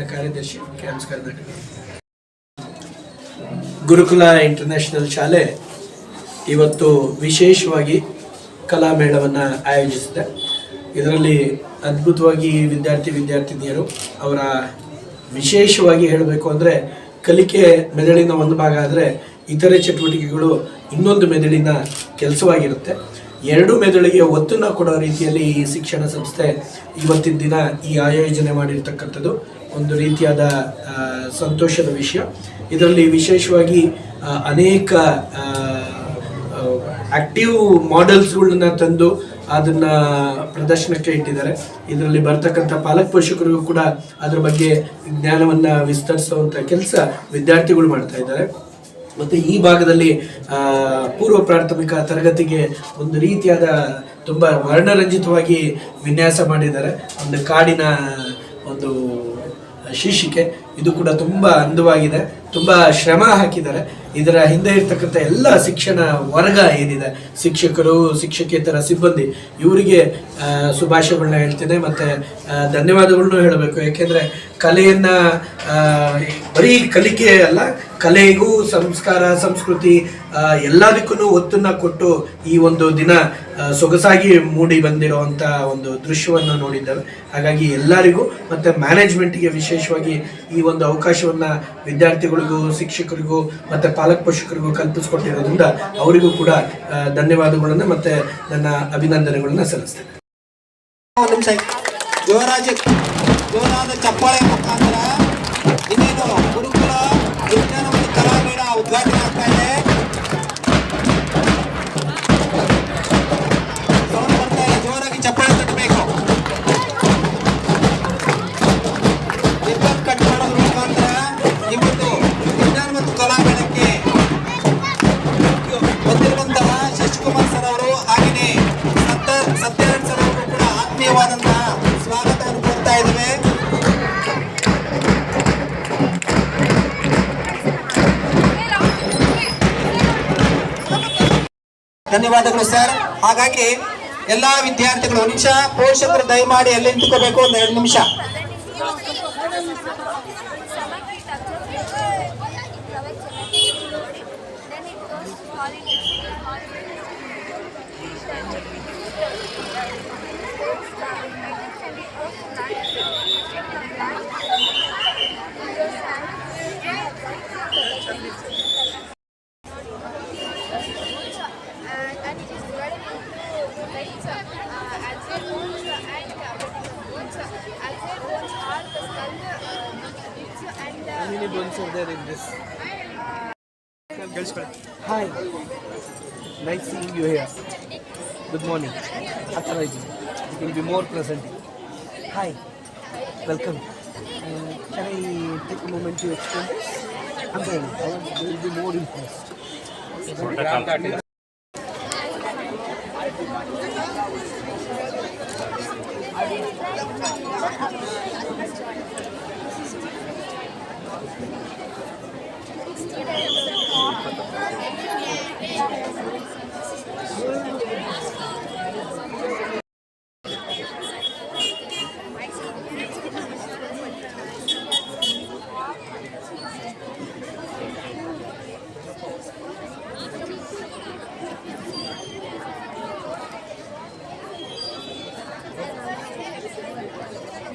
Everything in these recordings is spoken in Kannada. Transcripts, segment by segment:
ಪ್ರಧಾನ ಕಾರ್ಯದರ್ಶಿ ಕ್ಯಾಂಪ್ಸ್ ಕರ್ನಾಟಕ ಗುರುಕುಲ ಇಂಟರ್ನ್ಯಾಷನಲ್ ಶಾಲೆ ಇವತ್ತು ವಿಶೇಷವಾಗಿ ಕಲಾಮೇಳವನ್ನು ಆಯೋಜಿಸಿದೆ ಇದರಲ್ಲಿ ಅದ್ಭುತವಾಗಿ ವಿದ್ಯಾರ್ಥಿ ವಿದ್ಯಾರ್ಥಿನಿಯರು ಅವರ ವಿಶೇಷವಾಗಿ ಹೇಳಬೇಕು ಅಂದರೆ ಕಲಿಕೆ ಮೆದುಳಿನ ಒಂದು ಭಾಗ ಆದರೆ ಇತರೆ ಚಟುವಟಿಕೆಗಳು ಇನ್ನೊಂದು ಮೆದುಳಿನ ಕೆಲಸವಾಗಿರುತ್ತೆ. ಎರಡು ಮೆದುಳಿಗೆ ಒತ್ತನ್ನು ಕೊಡೋ ರೀತಿಯಲ್ಲಿ ಈ ಶಿಕ್ಷಣ ಸಂಸ್ಥೆ ಇವತ್ತಿನ ದಿನ ಈ ಆಯೋಜನೆ ಮಾಡಿರ್ತಕ್ಕಂಥದ್ದು. ಒಂದು ರೀತಿಯಾದ ಸಂತೋಷದ ವಿಷಯ. ಇದರಲ್ಲಿ ವಿಶೇಷವಾಗಿ ಅನೇಕ ಆಕ್ಟಿವ್ ಮಾಡೆಲ್ಸ್ಗಳನ್ನ ತಂದು ಅದನ್ನ ಪ್ರದರ್ಶನಕ್ಕೆ ಇಟ್ಟಿದ್ದಾರೆ. ಇದರಲ್ಲಿ ಬರ್ತಕ್ಕಂಥ ಪಾಲಕ ಪೋಷಕರಿಗೂ ಕೂಡ ಅದರ ಬಗ್ಗೆ ಜ್ಞಾನವನ್ನ ವಿಸ್ತರಿಸುವಂತ ಕೆಲಸ ವಿದ್ಯಾರ್ಥಿಗಳು ಮಾಡ್ತಾ ಇದ್ದಾರೆ. ಮತ್ತೆ ಈ ಭಾಗದಲ್ಲಿ ಪೂರ್ವ ಪ್ರಾಥಮಿಕ ತರಗತಿಗೆ ಒಂದು ರೀತಿಯಾದ ತುಂಬಾ ವರ್ಣರಂಜಿತವಾಗಿ ವಿನ್ಯಾಸ ಮಾಡಿದ್ದಾರೆ. ಒಂದು ಕಾಡಿನ ಒಂದು ಶೀರ್ಷಿಕೆ. ಇದು ಕೂಡ ತುಂಬ ಅಂದವಾಗಿದೆ. ತುಂಬ ಶ್ರಮ ಹಾಕಿದ್ದಾರೆ. ಇದರ ಹಿಂದೆ ಇರ್ತಕ್ಕಂಥ ಎಲ್ಲ ಶಿಕ್ಷಣ ವರ್ಗ ಏನಿದೆ, ಶಿಕ್ಷಕರು, ಶಿಕ್ಷಕೇತರ ಸಿಬ್ಬಂದಿ, ಇವರಿಗೆ ಶುಭಾಶಯಗಳನ್ನ ಹೇಳ್ತೇನೆ ಮತ್ತು ಧನ್ಯವಾದಗಳನ್ನು ಹೇಳಬೇಕು. ಏಕೆಂದರೆ ಕಲೆಯನ್ನು ಬರೀ ಕಲಿಕೆ ಅಲ್ಲ, ಕಲೆಗೂ ಸಂಸ್ಕಾರ, ಸಂಸ್ಕೃತಿ ಎಲ್ಲದಕ್ಕೂ ಒತ್ತನ್ನು ಕೊಟ್ಟು ಈ ಒಂದು ದಿನ ಸೊಗಸಾಗಿ ಮೂಡಿ ಬಂದಿರುವಂತ ಒಂದು ದೃಶ್ಯವನ್ನು ನೋಡಿದ್ದೇವೆ. ಹಾಗಾಗಿ ಎಲ್ಲರಿಗೂ ಮತ್ತೆ ಮ್ಯಾನೇಜ್ಮೆಂಟ್ಗೆ ವಿಶೇಷವಾಗಿ ಈ ಒಂದು ಅವಕಾಶವನ್ನ ವಿದ್ಯಾರ್ಥಿಗಳಿಗೂ, ಶಿಕ್ಷಕರಿಗೂ ಮತ್ತೆ ಪಾಲಕ ಪೋಷಕರಿಗೂ ಕಲ್ಪಿಸಿಕೊಟ್ಟಿರೋದ್ರಿಂದ ಅವರಿಗೂ ಕೂಡ ಧನ್ಯವಾದಗಳನ್ನ ಮತ್ತೆ ನನ್ನ ಅಭಿನಂದನೆಗಳನ್ನ ಸಲ್ಲಿಸ್ತೇನೆ. ಚಪ್ಪಾಳೆ ಮುಖಾಂತರ ಇನ್ನೇನು ಗುರುಕುಲ ವಿಜ್ಞಾನ ಮತ್ತು ಉದ್ಘಾಟನೆ ಧನ್ಯವಾದಗಳು ಸರ್. ಹಾಗಾಗಿ ಎಲ್ಲಾ ವಿದ್ಯಾರ್ಥಿಗಳು ನಿಮಿಷ ಪೋಷಕರು ದಯಮಾಡಿ ಎಲ್ಲಿ ನಿಂತ್ಕೋಬೇಕು ಒಂದು ಎರಡು ನಿಮಿಷ. Hi. Nice seeing you here. Good morning. Authorizing. You will be more present. Hi. Welcome. Uh, can I take a moment to explain this? I'm going. I will be more interest.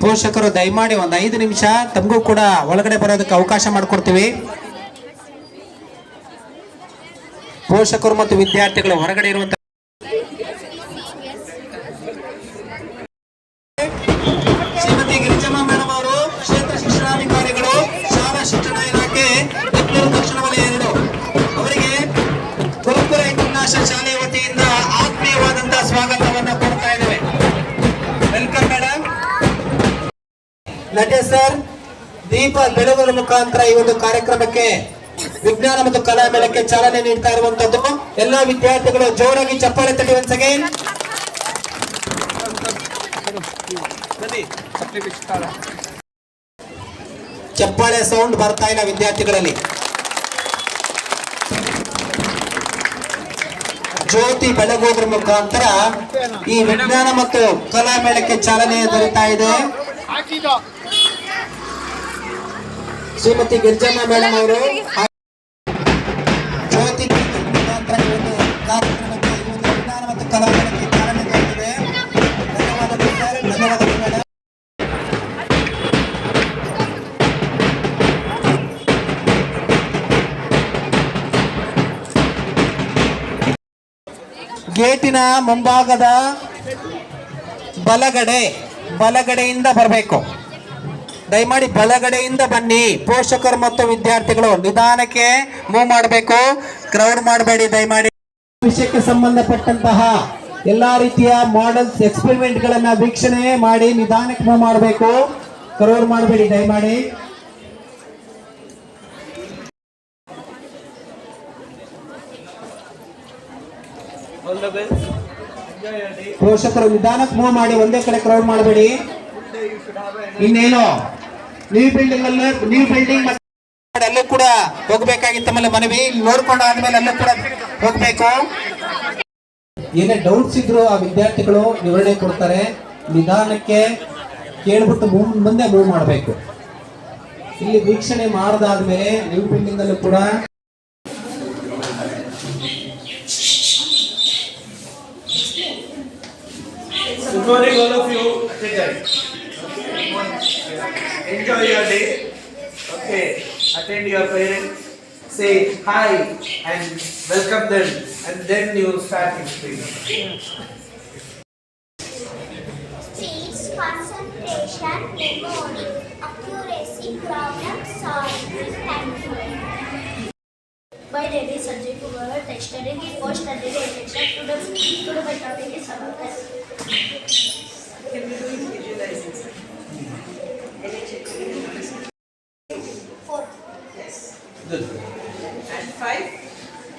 ಪೋಷಕರು ದಯಮಾಡಿ ಒಂದು ಐದು ನಿಮಿಷ, ತಮಗೂ ಕೂಡ ಒಳಗಡೆ ಬರೋದಕ್ಕೆ ಅವಕಾಶ ಮಾಡಿಕೊಡ್ತೀವಿ. ಪೋಷಕರು ಮತ್ತು ವಿದ್ಯಾರ್ಥಿಗಳು ಹೊರಗಡೆ ಇರುವಂತ ದೀಪ ಮುಖಾಂತರ ಈ ಒಂದು ಕಾರ್ಯಕ್ರಮಕ್ಕೆ ವಿಜ್ಞಾನ ಮತ್ತು ಕಲಾ ಮೇಳಕ್ಕೆ ಚಾಲನೆ ನೀಡ್ತಾ ಇರುವಂತದ್ದು. ಎಲ್ಲಾ ವಿದ್ಯಾರ್ಥಿಗಳು ಜೋರಾಗಿ ಚಪ್ಪಾಳೆ ತಟ್ಟಿ ಒಂದ್ ಸೆಕೆಂಡ್. ಚಪ್ಪಾಳೆ ಸೌಂಡ್ ಬರ್ತಾ ಇಲ್ಲ ವಿದ್ಯಾರ್ಥಿಗಳಲ್ಲಿ. ಜ್ಯೋತಿ ಬೆಳಗೋದ್ರ ಮುಖಾಂತರ ಈ ವಿಜ್ಞಾನ ಮತ್ತು ಕಲಾ ಮೇಳಕ್ಕೆ ಚಾಲನೆ ದೊರೆತಾ ಇದೆ. ಶ್ರೀಮತಿ ಗಿರಿಜಮ್ಮ ಮೇಡಮ್ ಅವರು. ಜ್ಯೋತಿ ಗೇಟಿನ ಮುಂಭಾಗದ ಬಲಗಡೆ ಬಲಗಡೆಯಿಂದ ಬರಬೇಕು. ದಯಮಾಡಿ ಬಲಗಡೆಯಿಂದ ಬನ್ನಿ. ಪೋಷಕರು ಮತ್ತು ವಿದ್ಯಾರ್ಥಿಗಳು, ನಿಧಾನಕ್ಕೆ ಮೂವ್ ಮಾಡಬೇಕು. ಕ್ರೌಡ್ ಮಾಡಬೇಡಿ ದಯಮಾಡಿ. ವಿಷಯಕ್ಕೆ ಸಂಬಂಧಪಟ್ಟಂತಹ ಎಲ್ಲಾ ರೀತಿಯ ಮಾಡೆಲ್ಸ್ ಎಕ್ಸ್ಪೆರಿಮೆಂಟ್ ಗಳನ್ನ ವೀಕ್ಷಣೆ ಮಾಡಿ, ನಿಧಾನಕ್ಕೆ ಮೂವ್ ಮಾಡಬೇಕು. ಕ್ರೌಡ್ ಮಾಡಬೇಡಿ ದಯಮಾಡಿ. ಪೋಷಕರು ನಿಧಾನಕ್ಕೆ ಮೂವ್ ಮಾಡಿ, ಒಂದೇ ಕಡೆ ಕ್ರೌಡ್ ಮಾಡಬೇಡಿ. ಇನ್ನೇನು? ನ್ಯೂ ಬಿಲ್ಡಿಂಗ್ ಅಲ್ಲೂ ನ್ಯೂ ಬಿಲ್ಡಿಂಗ್ ಅಲ್ಲೂ ಕೂಡ ಹೋಗ್ಬೇಕಾಗಿತ್ತು ಆಮೇಲೆ ಮನವಿ. ಇಲ್ಲಿ ನೋಡ್ಕೊಂಡು ಆದ್ಮೇಲೆ ಅಲ್ಲೂ ಕೂಡ ಹೋಗ್ಬೇಕು. ಏನೇ ಡೌಟ್ಸ್ ಇದ್ರು ಆ ವಿದ್ಯಾರ್ಥಿಗಳು ವಿವರಣೆ ಕೊಡ್ತಾರೆ. ನಿಧಾನಕ್ಕೆ ಕೇಳ್ಬಿಟ್ಟು ಮೂವ್ ಮುಂದೆ ಮೂವ್ ಮಾಡಬೇಕು. ಇಲ್ಲಿ ವೀಕ್ಷಣೆ ಮಾಡದಾದ್ಮೇಲೆ ನ್ಯೂ ಬಿಲ್ಡಿಂಗ್ ಅಲ್ಲೂ ಕೂಡ Good morning, all of you. Enjoy your day. Okay, attend your parents. Say hi and welcome them, and then you start explaining. Speech, concentration, memory, accuracy, problem solving. Thank you. My name is Sanjay Kumar, text studying in post study education. Today, today my topic is about Good. and 5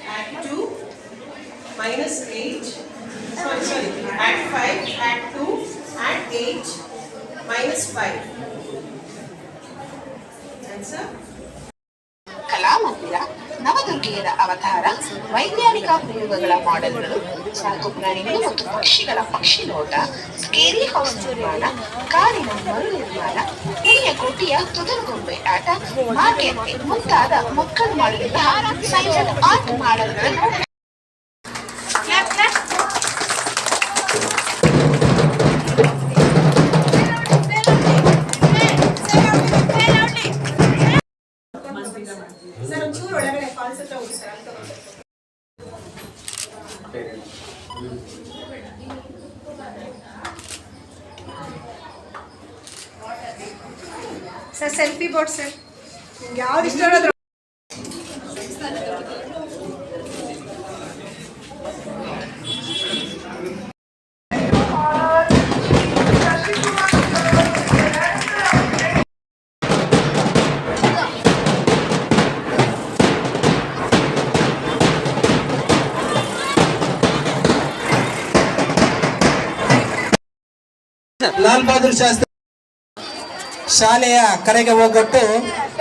add 2 minus 8 sorry sorry add 5 add 2 add 8 minus 5 answer Kalamandira ನವದುರ್ಗೆಯರ ಅವತಾರ ವೈಜ್ಞಾನಿಕ ಪ್ರಯೋಗಗಳ ಮಾಡೆಲ್ಗಳು ಸಾಕು ಪ್ರಾಣಿಗಳು ಮತ್ತು ಪಕ್ಷಿಗಳ ಪಕ್ಷಿ ನೋಟ. ಸ್ಕೇರಿ ಹೌಸ್ ನಿರ್ಮಾಣ, ಕಾರಿನ ಮರು ನಿರ್ಮಾಣ ಪುಣ್ಯಕೋಟಿಯ ತುದುರುಗೊಂಬೆ ಆಟ ಮಾರ್ಕೆಟ್ ಮುಂತಾದ ಮಕ್ಕಳು ಮಾಡುವಂತಹ ಸೈನ್ಸ್ ಆರ್ಟ್ ಸರ್, ಒಂಚೂರು ಒಳಗಡೆ ಫಾಲ್ಸ್ ಹೋಗಿ ಸರ್ ಅಂತ ಸರ್ ಸೆಲ್ಫಿ ಬೋರ್ಡ್ ಸರ್ ನಿಮ್ಗೆ ಯಾವ್ದು ಇಷ್ಟ ಅನ್ನೋದ್ರ ಲಾಲ್ ಬಹದ್ದೂರ್ ಶಾಸ್ತ್ರಿ ಶಾಲೆಯ ಕರೆಗೆ ಹೋಗೊಟ್ಟು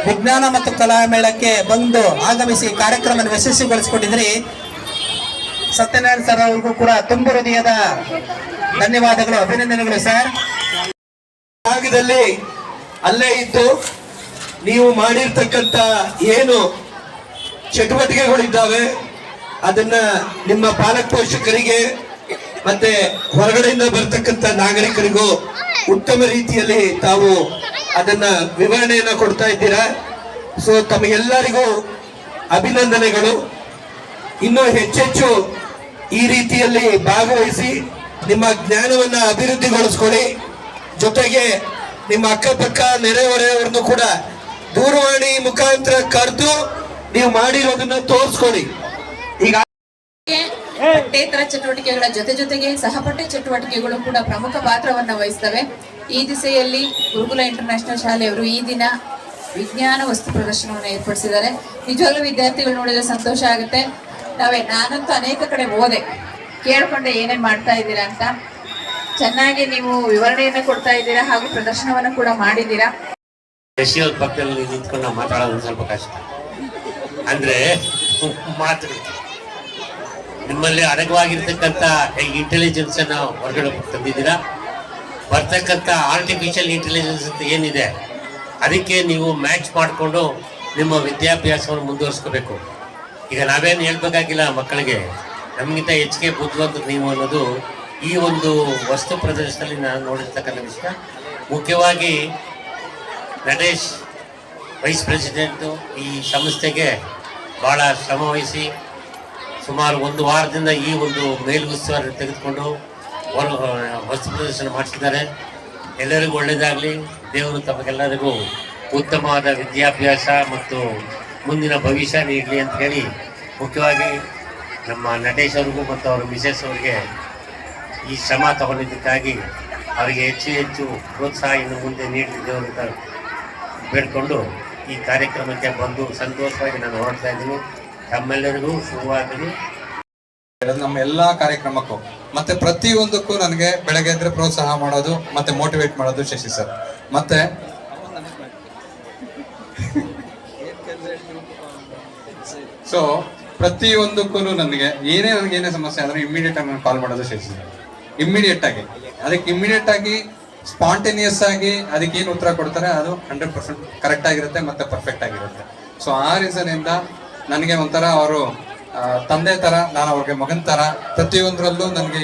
ವಿಜ್ಞಾನ ಮತ್ತು ಕಲಾ ಮೇಳಕ್ಕೆ ಬಂದು ಆಗಮಿಸಿ ಕಾರ್ಯಕ್ರಮ ಯಶಸ್ವಿಗೊಳಿಸಿಕೊಂಡಿದ್ರಿ ಸತ್ಯನಾರಾಯಣ ಸರ್ ಅವ್ರಿಗೂ ಕೂಡ ತುಂಬ ಹೃದಯದ ಧನ್ಯವಾದಗಳು, ಅಭಿನಂದನೆಗಳು ಸರ್. ಭಾಗದಲ್ಲಿ ಅಲ್ಲೇ ಇದ್ದು ನೀವು ಮಾಡಿರ್ತಕ್ಕಂಥ ಏನು ಚಟುವಟಿಕೆಗಳಿದ್ದಾವೆ, ಅದನ್ನ ನಿಮ್ಮ ಪಾಲಕ ಪೋಷಕರಿಗೆ ಮತ್ತೆ ಹೊರಗಡೆಯಿಂದ ಬರ್ತಕ್ಕಂತ ನಾಗರಿಕರಿಗೂ ಉತ್ತಮ ರೀತಿಯಲ್ಲಿ ತಾವು ಅದನ್ನ ವಿವರಣೆಯನ್ನ ಕೊಡ್ತಾ ಇದ್ದೀರಾ? ಸೊ ತಮಗೆಲ್ಲರಿಗೂ ಅಭಿನಂದನೆಗಳು. ಇನ್ನೂ ಹೆಚ್ಚೆಚ್ಚು ಈ ರೀತಿಯಲ್ಲಿ ಭಾಗವಹಿಸಿ ನಿಮ್ಮ ಜ್ಞಾನವನ್ನ ಅಭಿವೃದ್ಧಿಗೊಳಿಸ್ಕೊಳ್ಳಿ. ಜೊತೆಗೆ ನಿಮ್ಮ ಅಕ್ಕಪಕ್ಕ ನೆರೆಹೊರೆಯವರನ್ನು ಕೂಡ ದೂರವಾಣಿ ಮುಖಾಂತರ ಕರೆದು ನೀವು ಮಾಡಿರೋದನ್ನ ತೋರಿಸ್ಕೊಳ್ಳಿ. ಈಗ ಪಠ್ಯೇತರ ಚಟುವಟಿಕೆಗಳ ಜೊತೆ ಜೊತೆಗೆ ಸಹಪಠ್ಯ ಚಟುವಟಿಕೆಗಳು ಕೂಡ ಪ್ರಮುಖ ಪಾತ್ರವನ್ನ ವಹಿಸ್ತವೆ. ಈ ದಿಸೆಯಲ್ಲಿ ಗುರುಕುಲ ಇಂಟರ್ನ್ಯಾಷನಲ್ ಶಾಲೆಯವರು ಈ ದಿನ ವಿಜ್ಞಾನ ವಸ್ತು ಪ್ರದರ್ಶನವನ್ನು ಏರ್ಪಡಿಸಿದ್ದಾರೆ. ನಿಜವಾಗ್ಲೂ ವಿದ್ಯಾರ್ಥಿಗಳು ನೋಡಿದ್ರೆ ಸಂತೋಷ ಆಗುತ್ತೆ. ನಾವೇ, ನಾನಂತೂ ಅನೇಕ ಕಡೆ ಹೋದೆ. ಕೇಳ್ಕೊಂಡೆ ಏನೇನ್ ಮಾಡ್ತಾ ಇದ್ದೀರಾ ಅಂತ. ಚೆನ್ನಾಗಿ ನೀವು ವಿವರಣೆಯನ್ನು ಕೊಡ್ತಾ ಇದ್ದೀರಾ ಹಾಗೂ ಪ್ರದರ್ಶನವನ್ನು ಕೂಡ ಮಾಡಿದ್ದೀರಾ? ಪಕ್ಕದಲ್ಲಿ ನಿಂತ್ಕೊಂಡು ಮಾತಾಡೋದು ಸ್ವಲ್ಪ ಕಷ್ಟ. ಅಂದ್ರೆ, ಮಾತುಗಳು. ನಿಮ್ಮಲ್ಲಿ ಇಂಟೆಲಿಜೆನ್ಸ್ ಅನ್ನ ಹೊರಗಡೆ ತಂದಿದ್ದೀರಾ? ಬರ್ತಕ್ಕಂಥ ಆರ್ಟಿಫಿಷಿಯಲ್ ಇಂಟೆಲಿಜೆನ್ಸ್ ಅಂತ ಏನಿದೆ, ಅದಕ್ಕೆ ನೀವು ಮ್ಯಾಚ್ ಮಾಡಿಕೊಂಡು ನಿಮ್ಮ ವಿದ್ಯಾಭ್ಯಾಸವನ್ನು ಮುಂದುವರಿಸ್ಕೋಬೇಕು. ಈಗ ನಾವೇನು ಹೇಳ್ಬೇಕಾಗಿಲ್ಲ ಮಕ್ಕಳಿಗೆ, ನಮಗಿಂತ ಹೆಚ್ಚಿಗೆ ಬುದ್ಧಿವಂತ ನೀವು ಅನ್ನೋದು ಈ ಒಂದು ವಸ್ತು ಪ್ರದರ್ಶನದಲ್ಲಿ ನಾನು ನೋಡಿರ್ತಕ್ಕಂಥ ವಿಷಯ. ಮುಖ್ಯವಾಗಿ ನಟೇಶ್ ವೈಸ್ ಪ್ರೆಸಿಡೆಂಟು ಈ ಸಂಸ್ಥೆಗೆ ಭಾಳ ಶ್ರಮ ವಹಿಸಿ ಸುಮಾರು ಒಂದು ವಾರದಿಂದ ಈ ಒಂದು ಮೇಲುಸ್ತುವಾರಿ ತೆಗೆದುಕೊಂಡು ವಸ್ತು ಪ್ರದರ್ಶನ ಮಾಡಿಸಿದ್ದಾರೆ. ಎಲ್ಲರಿಗೂ ಒಳ್ಳೆಯದಾಗಲಿ. ದೇವರು ತಮಗೆಲ್ಲರಿಗೂ ಉತ್ತಮವಾದ ವಿದ್ಯಾಭ್ಯಾಸ ಮತ್ತು ಮುಂದಿನ ಭವಿಷ್ಯ ನೀಡಲಿ ಅಂತ ಹೇಳಿ ಮುಖ್ಯವಾಗಿ ನಮ್ಮ ನಟೇಶ್ ಅವ್ರಿಗೂ ಮತ್ತು ಅವರ ಮಿಸೆಸ್ ಅವರಿಗೆ ಈ ಶ್ರಮ ತಗೊಂಡಿದ್ದಕ್ಕಾಗಿ ಅವರಿಗೆ ಹೆಚ್ಚು ಹೆಚ್ಚು ಪ್ರೋತ್ಸಾಹ ಇನ್ನು ಮುಂದೆ ನೀಡಲಿ ಅಂತ ಬೇಡಿಕೊಂಡು ಈ ಕಾರ್ಯಕ್ರಮಕ್ಕೆ ಬಂದು ಸಂತೋಷವಾಗಿ ನಾನು ಹೊರಡ್ತಾ ಇದ್ದೀನಿ. ತಮ್ಮೆಲ್ಲರಿಗೂ ಶುಭವಾಗಲಿ. ನಮ್ಮ ಎಲ್ಲಾ ಕಾರ್ಯಕ್ರಮಕ್ಕೂ, ಮತ್ತೆ ಪ್ರತಿಯೊಂದಕ್ಕೂ ನನಗೆ ಬೆಳಗ್ಗೆ ಎದ್ರೆ ಪ್ರೋತ್ಸಾಹ ಮಾಡೋದು, ಮತ್ತೆ ಮೋಟಿವೇಟ್ ಮಾಡೋದು ಶಶಿ ಸರ್ ಮತ್ತೆ ಸೊ ಪ್ರತಿಯೊಂದಕ್ಕೂ ನನಗೆ ಏನೇ ನನಗೆ ಏನೇ ಸಮಸ್ಯೆ ಆದ್ರೆ ಇಮಿಡಿಯೇಟ್ ಆಗಿ ಕಾಲ್ ಮಾಡೋದು ಶಶಿ ಸರ್ ಇಮಿಡಿಯೇಟ್ ಆಗಿ. ಅದಕ್ಕೆ ಇಮಿಡಿಯೇಟ್ ಆಗಿ ಸ್ಪಾಂಟೇನಿಯಸ್ ಆಗಿ ಅದಕ್ಕೆ ಏನು ಉತ್ತರ ಕೊಡ್ತಾರೆ, ಅದು ಹಂಡ್ರೆಡ್ ಪರ್ಸೆಂಟ್ ಕರೆಕ್ಟ್ ಆಗಿರುತ್ತೆ, ಮತ್ತೆ ಪರ್ಫೆಕ್ಟ್ ಆಗಿರುತ್ತೆ. ಸೊ ಆ ರೀಸನ್ ಇಂದ ನನಗೆ ಒಂಥರ ಅವರು ತಂದೆ ತರ ನಾನು ಅವ್ರಿಗೆ ಮಗನ ತರ. ಪ್ರತಿಯೊಂದರಲ್ಲೂ ನನಗೆ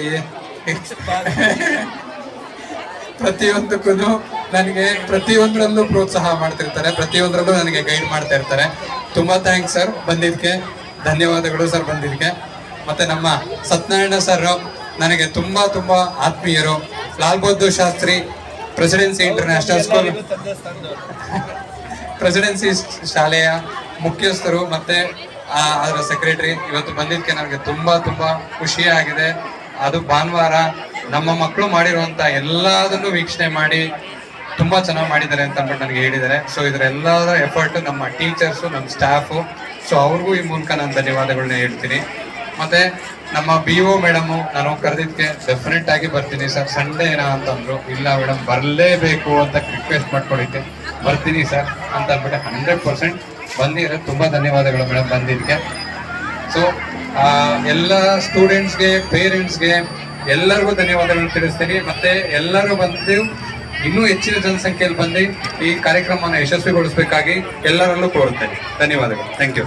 ಪ್ರತಿಯೊಂದಕ್ಕೂ ನನಗೆ ಪ್ರತಿಯೊಂದರಲ್ಲೂ ಪ್ರೋತ್ಸಾಹ ಮಾಡ್ತಿರ್ತಾರೆ. ಪ್ರತಿಯೊಂದರಲ್ಲೂ ನನಗೆ ಗೈಡ್ ಮಾಡ್ತಾ ಇರ್ತಾರೆ. ತುಂಬ ಥ್ಯಾಂಕ್ಸ್ ಸರ್ ಬಂದಿದ್ದಕ್ಕೆ ಧನ್ಯವಾದಗಳು ಸರ್ ಬಂದಿದ್ದಕ್ಕೆ. ಮತ್ತು ನಮ್ಮ ಸತ್ಯನಾರಾಯಣ ಸರ್ ನನಗೆ ತುಂಬ ತುಂಬ ಆತ್ಮೀಯರು. Lal Bahadur Shastri Presidency International School Presidency ಶಾಲೆಯ ಮುಖ್ಯಸ್ಥರು ಮತ್ತೆ ಅದರ ಸೆಕ್ರೆಟರಿ ಇವತ್ತು ಬಂದಿದ್ದಕ್ಕೆ ನನಗೆ ತುಂಬಾ ತುಂಬಾ ಖುಷಿ ಆಗಿದೆ. ಅದು ಭಾನುವಾರ ನಮ್ಮ ಮಕ್ಕಳು ಮಾಡಿರುವಂತ ಎಲ್ಲದನ್ನು ವೀಕ್ಷಣೆ ಮಾಡಿ ತುಂಬಾ ಚೆನ್ನಾಗಿ ಮಾಡಿದ್ದಾರೆ ಅಂತ ಅಂದ್ಬಿಟ್ಟು ನನಗೆ ಹೇಳಿದ್ದಾರೆ. ಸೊ ಇದರ ಎಲ್ಲರ ಎಫರ್ಟ್ ನಮ್ಮ ಟೀಚರ್ಸು ನಮ್ಮ ಸ್ಟಾಫು ಸೊ ಅವ್ರಿಗೂ ಈ ಮೂಲಕ ನಾನು ಧನ್ಯವಾದಗಳನ್ನ ಹೇಳ್ತೀನಿ. ಮತ್ತೆ ನಮ್ಮ ಬಿ ಒ ಮೇಡಮು ನಾನು ಕರೆದಿದ್ದಕ್ಕೆ ಡೆಫಿನೆಟ್ ಆಗಿ ಬರ್ತೀನಿ ಸರ್ ಸಂಡೇ ಏನ ಅಂತಂದ್ರು ಇಲ್ಲ ಮೇಡಮ್ ಬರಲೇಬೇಕು ಅಂತ ರಿಕ್ವೆಸ್ಟ್ ಮಾಡ್ಕೊಂಡಿದ್ದೆ ಬರ್ತೀನಿ ಸರ್ ಅಂತ ಅಂದ್ಬಿಟ್ಟು ಹಂಡ್ರೆಡ್ ಪರ್ಸೆಂಟ್ ಬಂದಿರೋ ತುಂಬಾ ಧನ್ಯವಾದಗಳು ಮೇಡಮ್ ಬಂದಿದ್ದಕ್ಕೆ. ಸೊ ಎಲ್ಲ ಸ್ಟೂಡೆಂಟ್ಸ್ಗೆ ಪೇರೆಂಟ್ಸ್ಗೆ ಎಲ್ಲರಿಗೂ ಧನ್ಯವಾದಗಳನ್ನು ತಿಳಿಸ್ತೀನಿ. ಮತ್ತೆ ಎಲ್ಲರೂ ಬಂದು ಇನ್ನೂ ಹೆಚ್ಚಿನ ಜನಸಂಖ್ಯೆಯಲ್ಲಿ ಬಂದು ಈ ಕಾರ್ಯಕ್ರಮವನ್ನು ಯಶಸ್ವಿಗೊಳಿಸಬೇಕಾಗಿ ಎಲ್ಲರಲ್ಲೂ ಕೋರುತ್ತೇನೆ. ಧನ್ಯವಾದಗಳು. Thank you